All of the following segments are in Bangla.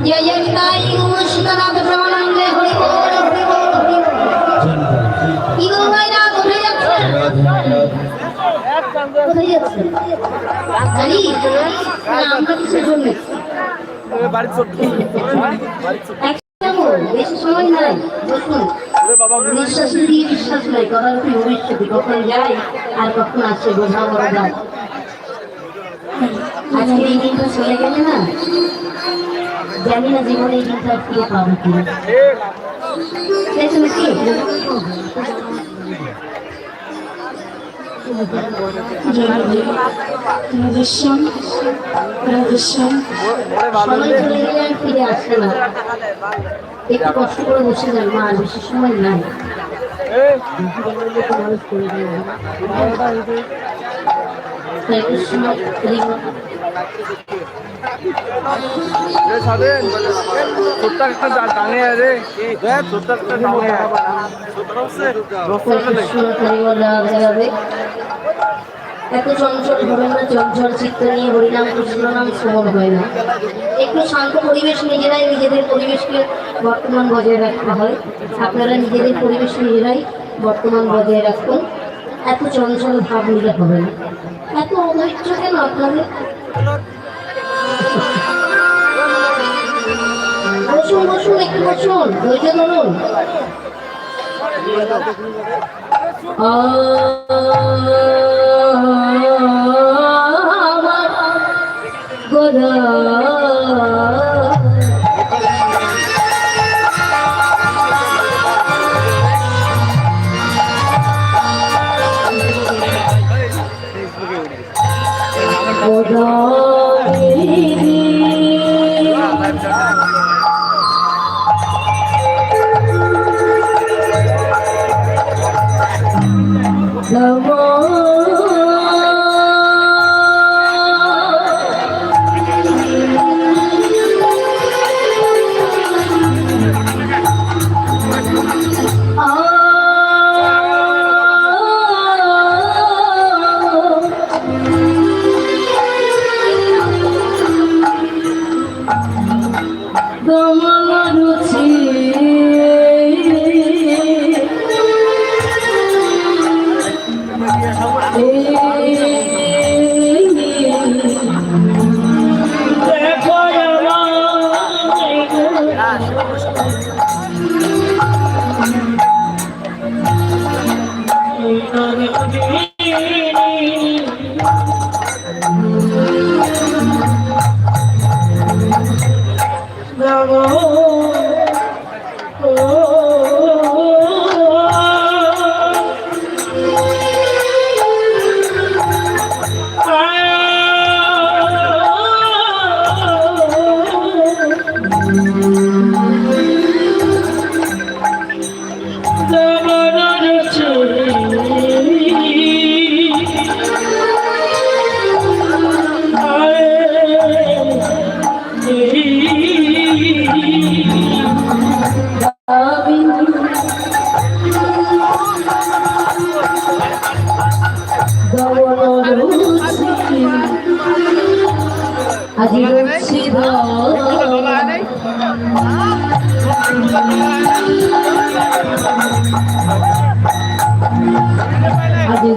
জয় জগদাই গুরু সীতানাথ বেশি সময় নাই বসুন বিশ্বাস দিয়ে বিশ্বাস নাই? কথার উপরে ভবিষ্যৎ কখন যায় আর কখন আসছে বোঝা বড় যায় আজকে এই দিনটা চলে গেলে না জানি না জীবনে এই দিনটা ফিরে পাবো কিনা কি ফিরে আসে না। একটু কষ্ট করে বসে যান মা আর বেশি সময় নাই। ছোট্ট এত চঞ্চল হবেন না চঞ্চল চিত্ত নিয়ে হরিনাম কৃষ্ণ নাম শ্রবণ হয় না। একটু শান্ত পরিবেশ নিজেরাই নিজেদের পরিবেশকে বর্তমান বজায় রাখতে হয়। আপনারা নিজেদের পরিবেশ নিজেরাই বর্তমান বজায় রাখুন। এত চঞ্চল ভাব নিলে হবে না। এত অধৈর্য কেন আপনাদের? বসুন বসুন, একটু বসুন, ধৈর্য ধরুন। আমার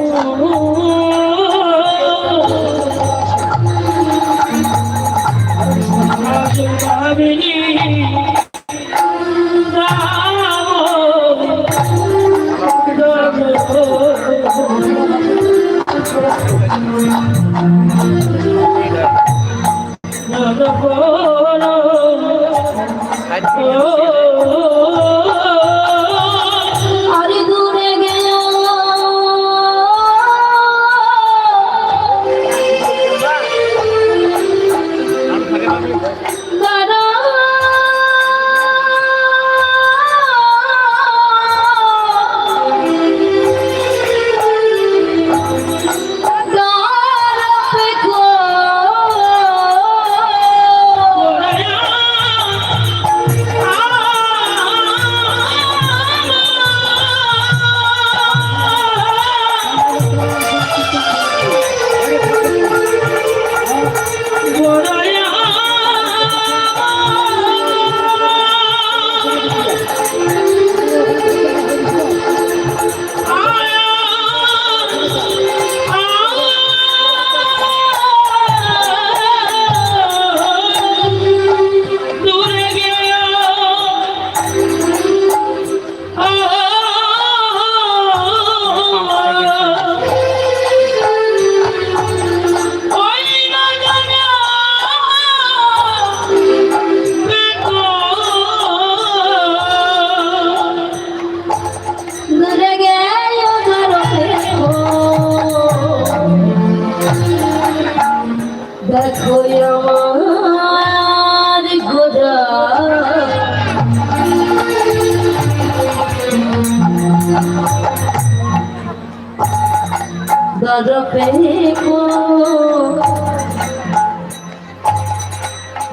Oh,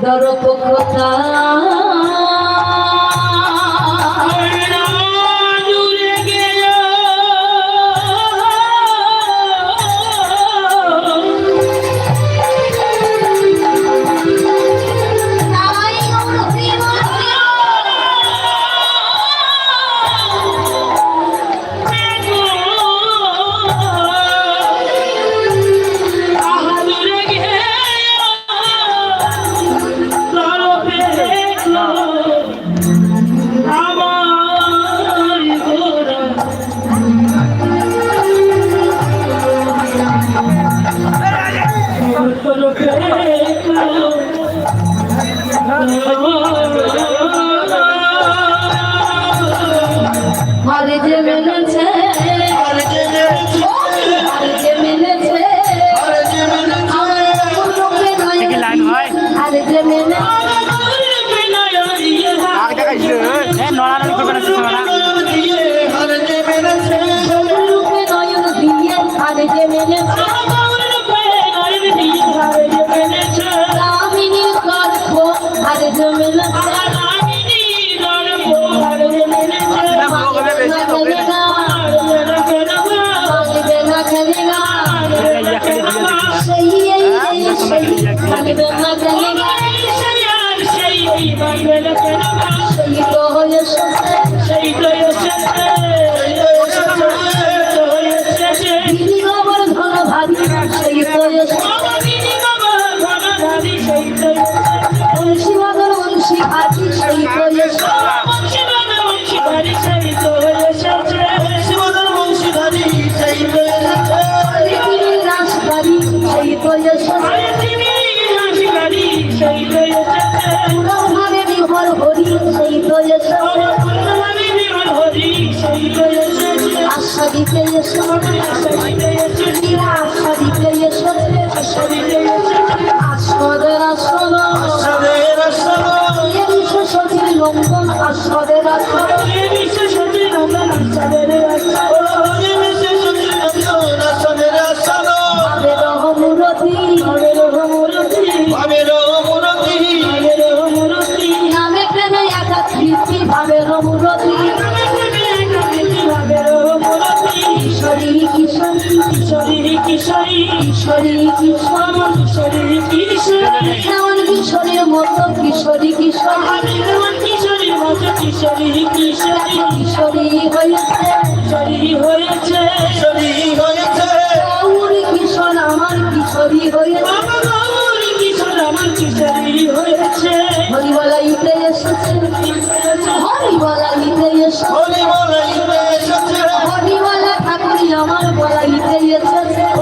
দরপ কথা আরে আশা দিতে মীরা আশা দিতে এসেছে আসদের আসন এ বিশ্ব সচির লঙ্ঘন, আসদের আসন ভাবের মূরতি নামে প্রেমে একাত কীর্তি ভাবের মূরতি কিশোরী কিশোরী কিশোরী কিশোরী কিশোরী কিশোরী যেমন কিশোরীর মতো কিশোরী কিশোরী? কিশোরী মতো কিশোরী কিশোরী কিশোরী হয়েছে। কিশোরী হয়েছে কিশোর আমার কিশোরী হয়েছে। কিশোর আমার কিশোরী হয়েছে হরিবলাইতে এসেছে। হরিবলাইতে এসেছে। হরিবলা ঠাকুরই আমার বলাইতে এসেছে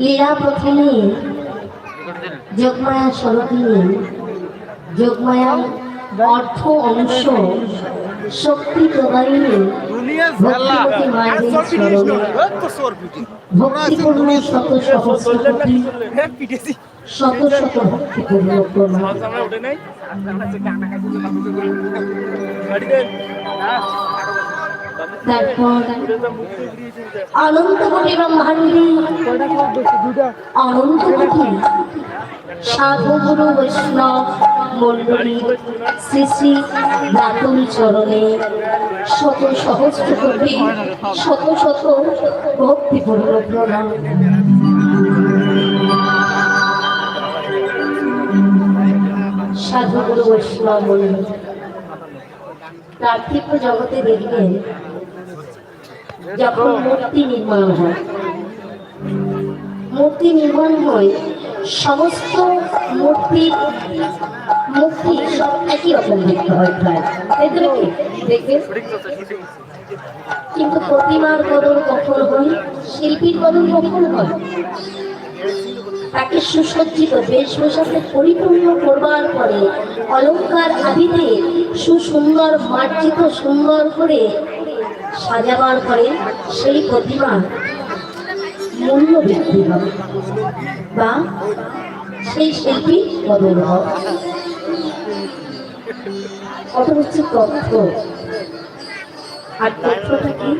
লীলা প্রথমে যোগমায়া স্বরূপিনী যোগমায়া অর্থ অংশ শক্তি প্রবাহিনী ভক্তিমতী মায়ের ভক্তিপূর্ণ শত সহস্র শত শত ভক্তিপূর্ণ প্রণাম তারপর অনন্ত কোটি ব্রহ্মাণ্ডে অনন্ত কোটি সাধু গুরু বৈষ্ণব মণ্ডলী শ্রী শ্রী চরণে শত সহস্র কোটি, শত শত ভক্তিপূর্ণ প্রণাম। বৈষ্ণব জগতে দেখবেন যখন মূর্তি নির্মাণ হয়, মূর্তি নির্মাণ হয়, সমস্ত মূর্তির মূর্তি সব একই রকম দেখতে হয় প্রায়। কিন্তু প্রতিমার কদর কখন হয়? শিল্পীর কদর কখন হয়? তাকে সুসজ্জিত বেশভূষাতে পরিপূর্ণ করবার পরে অলংকার আদিতে সুসুন্দর, মার্জিত, সুন্দর করে সাজাবার পরে সেই প্রতিমা মূল্য বৃদ্ধি হবে বা সেই শিল্পী বদল হবে। কত হচ্ছে তথ্য? আর তথ্যটা কি?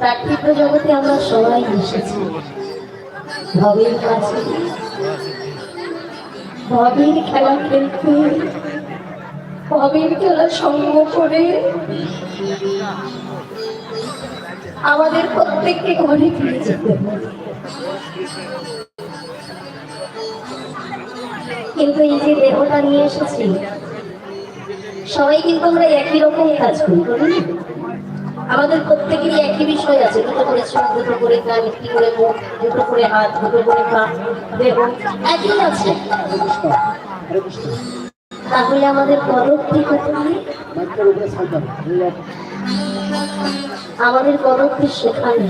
পার্থিব জগতে আমরা সবাই এসেছি। ভবের কাছে। ভবের খেলা খেলতে খেলা করে আমাদের প্রত্যেককে ঘরে ফিরে কিন্তু এই যে দেহটা নিয়ে এসেছি, সবাই কিন্তু আমরা একই রকম কাজ করি আমাদের প্রত্যেকেরই একই বিষয় আছে, দুটো করে চোখ দুটো করে কান একটি করে মুখ, দুটো করে হাত, দুটো করে পা, দেহ, একই আছে। তাহলে আমাদের পদকটি কোথায় আমাদের পদকটি সেখানে?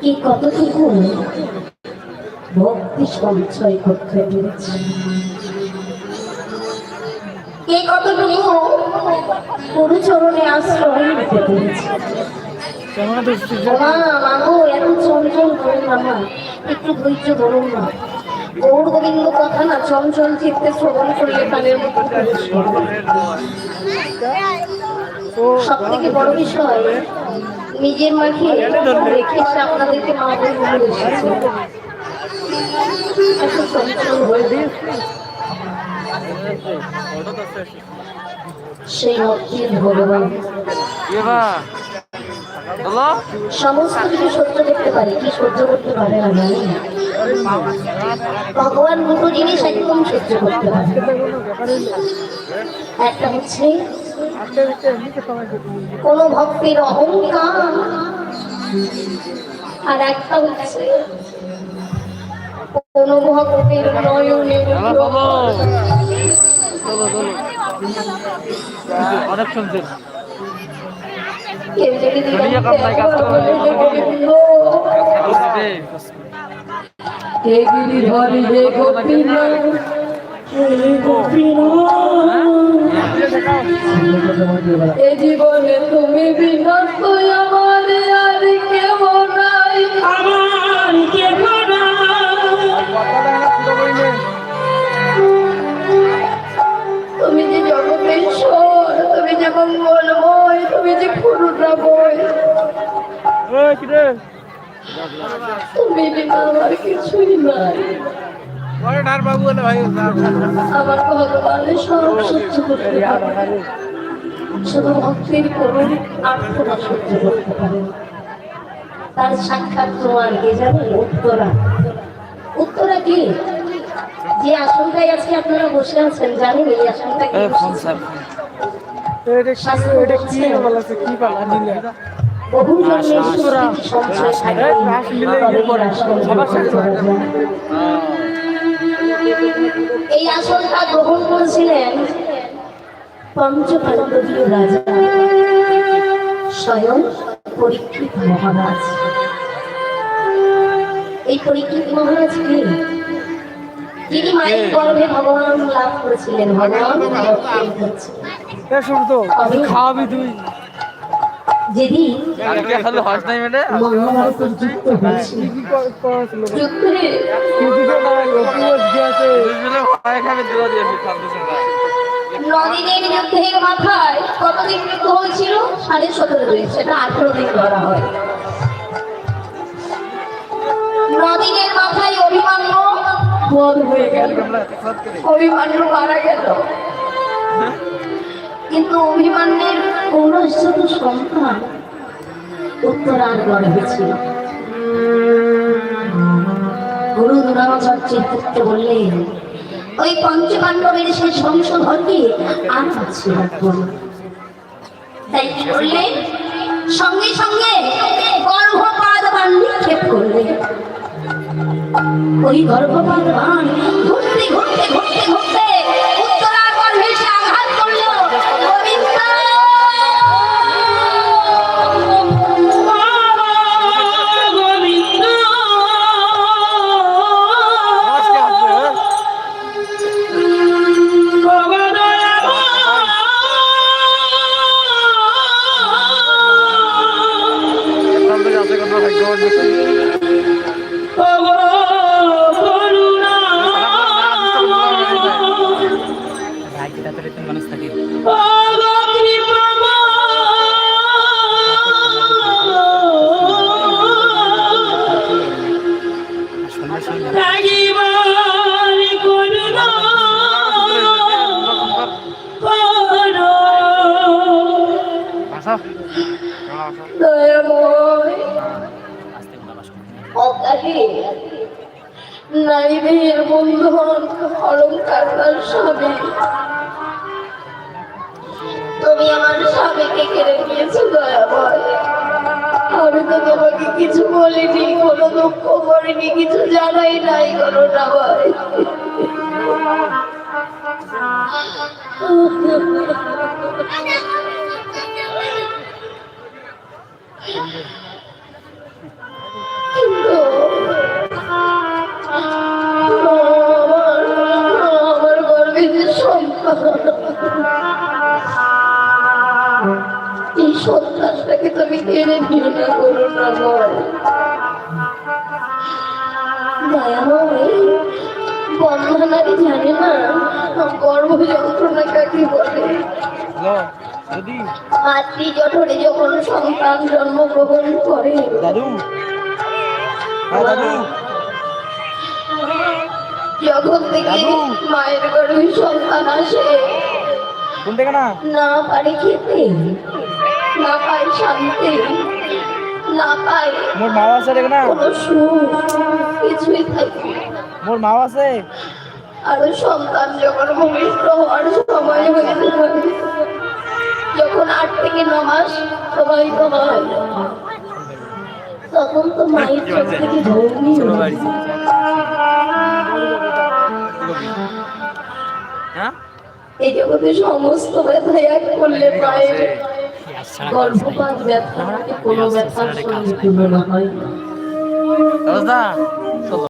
কি কতটুকু? ভক্তি সঞ্চয় করতে পেরেছি। কে কতটুকু? গুরুচরণে আশ্রয় নিতে পেরেছি। মা মাগো এত চঞ্চল করুন না একটু ধৈর্য ধরুন না গৌর গোবিন্দ কথা না চঞ্চল চিত্তে শ্রবণ করলে কানের সব থেকে বড় বিষয় নিজের মাকে রেখে এসে আপনাদেরকে মা বলে এসেছে সেই ভগবান। সমস্ত কিছু সহ্য করতে পারে কি সহ্য করতে পারে না জানি না। ভগবান দুটো জিনিস একদম সহ্য করতে পারে একটা হচ্ছে কোন ভক্তের অহংকার। আর একটা হচ্ছে কোন ভক্তের নয়নে অনেক শুনছেন কেউ যদি হে গিরিধরি হে গোপীনাথ। এ জীবনে তুমি বিনা তুই আমার আর কেউ নাই। আমার তুমি যে জগতেশ্বর তুমি যে মঙ্গলময় তুমি যে করুণাময় ওই কি রে তুমি বিনা আমার কিছুই নাই। ওরে ডার বাবু বলে ভাই আমার ভগবানের সব সহ্য করতে পারে। শুধু ভক্তির করুন আর্থনা সহ্য করতে পারে। তার সাক্ষাৎ তোমার কে জানেন উত্তরা। উত্তরা কি? যে আসনটায় আজকে আপনারা বসে আছেন জানেন এই আসনটা কি? এটা কি বহু থাকে এই আসনটা গ্রহণ করেছিলেন পঞ্চপাণ্ডবীয় রাজা স্বয়ং পরীক্ষিত মহারাজ। এই পরীক্ষিত মহারাজ কে? তিনি মায়ের গর্ভে ভগবান লাভ করেছিলেন ভগবান খাওয়াবি তুই। যেদিন মানে? মহাভারতের যুদ্ধ হয়েছিল কি করেছিল? যুদ্ধে কিছু তো নাই অপুজ গিয়েছে খাই খাবে দিলা দিয়েছে খাদ্য সঙ্গে নদিনের যুদ্ধের মাথায় কতদিন যুদ্ধ হয়েছিল? সাড়ে সতেরো দিন সেটা আঠেরো দিন ধরা হয়। নদিনের মাথায় অভিমান্য বধ হয়ে গেল। অভিমান্য মারা গেল। কিন্তু অভিমান্যের ঔরস্যত সন্তান উত্তরার গর্ভে ছিল গুরু দ্রোণাচার্যের পুত্র বললেন, ওই পঞ্চপাণ্ডবের সে সংশোধনকে আর না। তাই কি করলেন সঙ্গে সঙ্গে গর্ভপাত বান নিক্ষেপ করলেন ওই গর্ভপাত বান ঘুরতে ঘুরতে ঘুরতে ঘুরতে দয়াময় অকালে নারীদের বন্ধন অলঙ্কার তার স্বামী তুমি আমার স্বামীকে কেড়ে নিয়েছো দয়াময় আমি তো তোমাকে কিছু বলিনি কোনো দুঃখ করিনি কিছু জানাই নাই কোনো না ভাই কিন্তু এই সন্তানটাকে তুমি কেড়ে নিও না করো না বন্ধনারী জানে না গর্ভ যন্ত্রণা কাকে বলে মাতৃ জঠরে যখন সন্তান জন্মগ্রহণ করে। দাদু। হ্যাঁ দাদু। যখন থেকে মায়ের গর্ভে সন্তান আসে থেকে না? না পারে খেতে না পায় শান্তি না পায় মোর মা আছে রে না? কোনো সুখ কিছুই থাকে মোর মা আছে? আর সন্তান যখন ভূমিষ্ঠ হওয়ার সময় হয়ে যখন আট থেকে ন মাস প্রবাহিত হয় তখন তো মায়ের চোখ থেকে হ্যাঁ? এই জগতে সমস্ত ব্যথা এক করলে মায়ের গর্ভপাত ব্যথা কোনো ব্যথার সঙ্গে তুলনা হয়